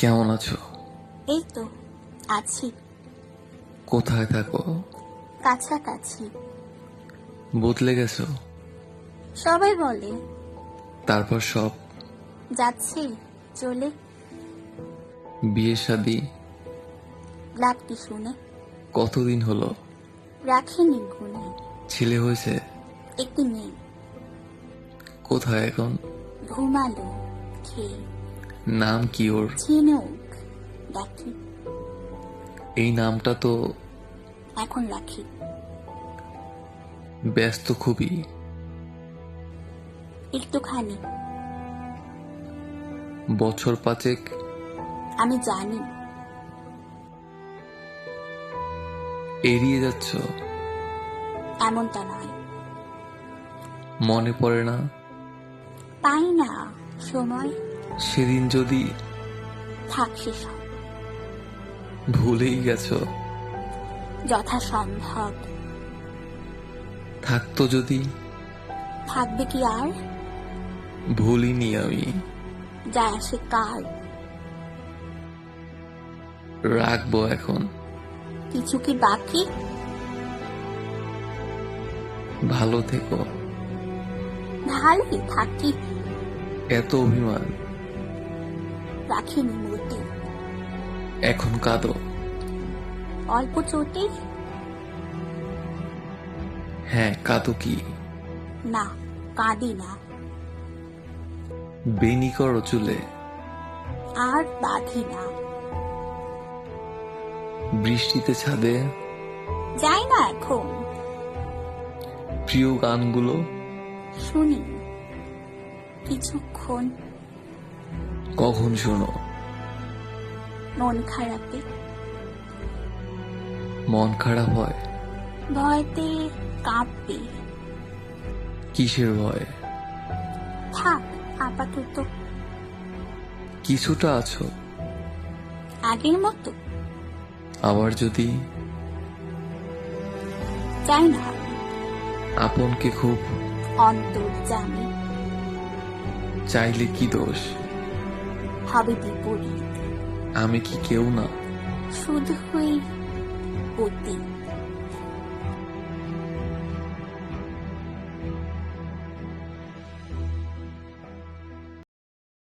কেমন আছো? এই তো আছি। কোথায় থাকো? কাছাকাছি। বদলে গেছো? সবাই বলে। তারপর সব? যাচ্ছে চলে। বিয়ে শাদি? লাগটি শুনে? কতদিন হলো? রাখিনি গুনে। ছেলে হয়েছে? একটি মেয়ে। কোথায় এখন? ঘুমালো খেয়ে। নাম কি ওর? ঝিনুক এই নামটা তো এখন রাখি। ব্যস্ত খুবই। একটুখানি। বছর পাঁচেক। আমি জানি। এড়িয়ে যাচ্ছ? এমনটা নয়। মনে পড়ে না? পাই না সময়। সেদিন যদি থাক সেসব ভুলেই গেছো? যথাসম্ভব। থাকতো যদি? থাকবে কি আর? ভুলিনি আমি। যায় আসে কার রাখব এখন। কিছু কি বাকি? ভালো থেকো। ভালোই থাকি। এত অভিমান। রাখিনি মোটে এখন কাঁদো। অল্প চোটে হ্যাঁ কাঁদো কি? না কাঁদি না। বেনি করো চুলে। আর বাঁধি না। বৃষ্টিতে ছাদে। যাই না এখন। প্রিয় গানগুলো। শুনি। কিছুক্ষণ কখন শোনো? মন খারাপে। মন খারাপ হয়? ভয়তে কাঁপবে কিসের ভয়? থাক আপাতত। কিছুটা আছো। আগের মতো। আবার যদি? চাই না। আপনকে খুব অন্তর জানে চাইলে কি দোষ? হবে বিপরীত। আমি কি কেউ না? শুধুই অতীত।